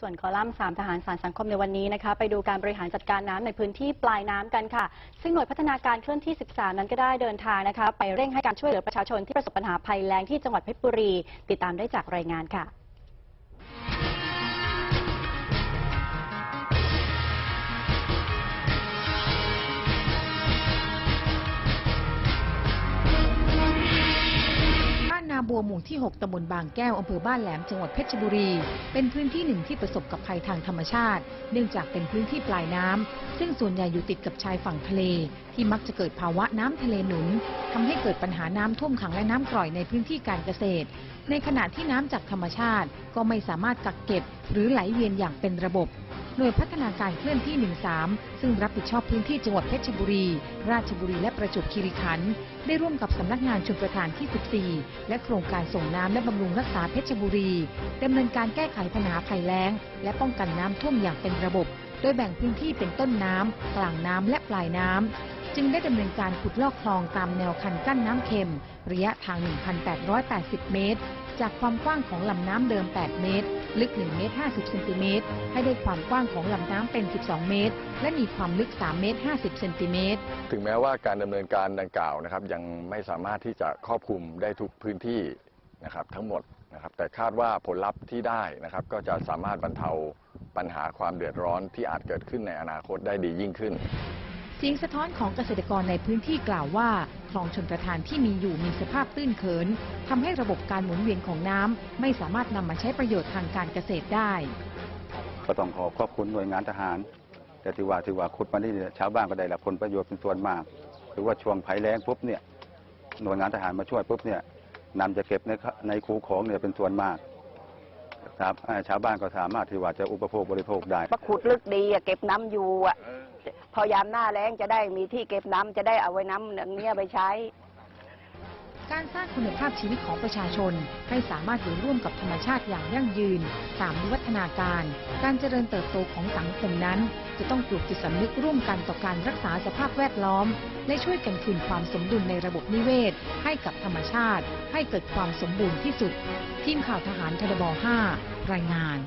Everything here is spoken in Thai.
ส่วนคอลัมน์ 3 ทหารสารสังคมในวันนี้นะคะ ไปดูการบริหารจัดการน้ำในพื้นที่ปลายน้ำกันค่ะ ซึ่งหน่วยพัฒนาการเคลื่อนที่ 13 นั้นก็ได้เดินทางนะคะ ไปเร่งให้การช่วยเหลือประชาชนที่ประสบปัญหาภัยแล้งที่จังหวัดเพชรบุรี ติดตามได้จากรายงานค่ะ นาบัวหมู่ที่ 6ตำบลบางแก้ว อำเภอบ้านแหลม จังหวัดเพชรบุรี เป็นพื้นที่หนึ่งที่ประสบกับภัยทางธรรมชาติ เนื่องจากเป็นพื้นที่ปลายน้ำซึ่งส่วนใหญ่อยู่ติดกับชายฝั่งทะเล ที่มักจะเกิดภาวะน้ำทะเลหนุนทำให้เกิดปัญหาน้ำท่วมขังและน้ำกร่อยในพื้นที่การเกษตร ในขณะที่น้ำจากธรรมชาติก็ไม่สามารถกักเก็บ หรือไหลเวียนอย่างเป็นระบบ หน่วยพัฒนาการเคลื่อนที่ 13 ซึ่งรับผิดชอบพื้นที่จังหวัดเพชรบุรี ราชบุรีและประจวบคีรีขันธ์ได้ร่วมกับสำนักงานชลประทานที่ 14 และโครงการส่งน้ำและบำรุงรักษาเพชรบุรีดำเนินการแก้ไขปัญหาภัยแล้ง และป้องกันน้ำท่วมอย่างเป็นระบบ โดยแบ่งพื้นที่เป็นต้นน้ำกลางน้ำและปลายน้ำ จึงได้ดำเนินการขุดลอกคลองตามแนวคันกั้นน้ำเค็ม ระยะทาง 1,880 เมตร จากความกว้างของลำน้ำเดิม 8 เมตร ลึก 1 เมตร 50 เซนติเมตร ให้ได้ความกว้างของลำน้ำเป็น 12 เมตร และมีความลึก 3 เมตร 50 เซนติเมตร ถึงแม้ว่าการดำเนินการดังกล่าวนะครับยังไม่สามารถที่จะครอบคลุมได้ทุกพื้นที่นะครับทั้งหมดนะครับแต่คาดว่าผลลัพธ์ที่ได้นะครับก็จะสามารถบรรเทาปัญหาความเดือดร้อนที่อาจเกิดขึ้นในอนาคตได้ดียิ่งขึ้น เสียงสะท้อนของเกษตรกรในพื้นที่กล่าวว่าคลองชนประทานที่มีอยู่มีสภาพตื้นเขินทำให้ระบบการหมุนเวียนของน้ำไม่สามารถนำมาใช้ประโยชน์ทางการเกษตรได้ ก็ต้องขอขอบคุณหน่วยงานทหาร แต่ที่ว่าที่ว่าขุดมานี่เนี่ยชาวบ้านก็ได้รับผลประโยชน์เป็นส่วนมากหรือว่าช่วงภัยแล้งปุ๊บเนี่ยหน่วยงานทหารมาช่วยปุ๊บเนี่ยนำจะเก็บในในคูคลองเนี่ยเป็นส่วนมาก ครับอ่าชาวบ้านก็สามารถที่ว่าจะอุปโภคบริโภคได้ประขุดลึกดีอะเก็บน้ำอยู่อะพอยามหน้าแล้งจะได้มีที่เก็บน้ำจะได้เอาไว้น้ำอย่างเนี้ยไปใช้ การสร้างคุณภาพชีวิตของประชาชน ให้สามารถอยู่ร่วมกับธรรมชาติอย่างยั่งยืน ตามวิวัฒนาการ การเจริญเติบโตของสังคมนั้น จะต้องปลูกจิตสำนึกร่วมกันต่อการรักษาสภาพแวดล้อม และช่วยกันคืนความสมดุลในระบบนิเวศ ให้กับธรรมชาติ ให้เกิดความสมบูรณ์ที่สุด ทีมข่าวทหารทบ5รายงาน